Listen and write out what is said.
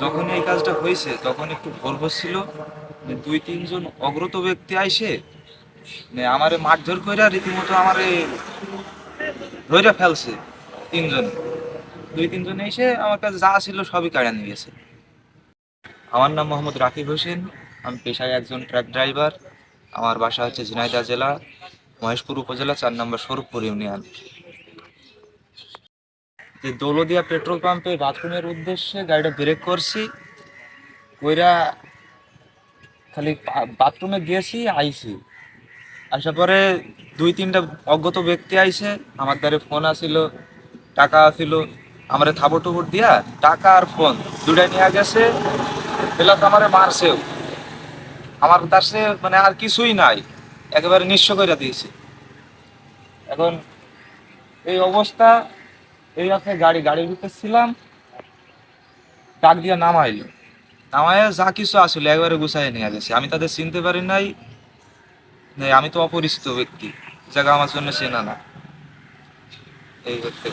যখন এই কাজটা হয়েছে, তখন একটু ভোর ছিল। দুই, তিনজন অগ্রত ব্যক্তি আইসে মানে আমারে মারধর কইরা রীতিমতো আমারে ধইরা ফেলছে তিনজন। দুই, তিনজন এসে আমার কাছে যা ছিল সবই কাড়া নিয়ে গেছে। আমার নাম মোহাম্মদ রাকিব হোসেন, আমি পেশায় একজন ট্রাক ড্রাইভার। আমার বাসা হচ্ছে ঝিনাইদহ জেলা, মহেশপুর উপজেলা, চার নম্বর স্বরূপপুর ইউনিয়ন। যে দৌলদিয়া পেট্রোল পাম্পে বাথরুমের উদ্দেশ্যে গাড়িটা ব্রেক করছি ওইরা খালি বাথরুমে গিয়েছি, আইছি। আসার পরে দুই তিনটা অজ্ঞত ব্যক্তি আইছে, আমার দ্বারে ফোন আসিল, টাকা আসিল। আমার থাবর টুবর দিয়া টাকা আর ফোন দুটাই নিয়ে গেছে প্লাস আমার মারছেও। আমার তার সে মানে আর কিছুই নাই, একেবারে নিঃস্ব করে দিয়েছে। এখন এই অবস্থা এই আছে গাড়ি, গাড়ির ভিতরে ছিলাম। ডাক দিয়া নামাইলো। নামায় যা কিছু আসলে, একবারে গুছাই নিয়ে গেছে। আমি তাদের চিনতে পারি নাই, নেই, আমি তো অপরিচিত ব্যক্তি। জায়গা আমার জন্য চেনা না। এই হচ্ছে।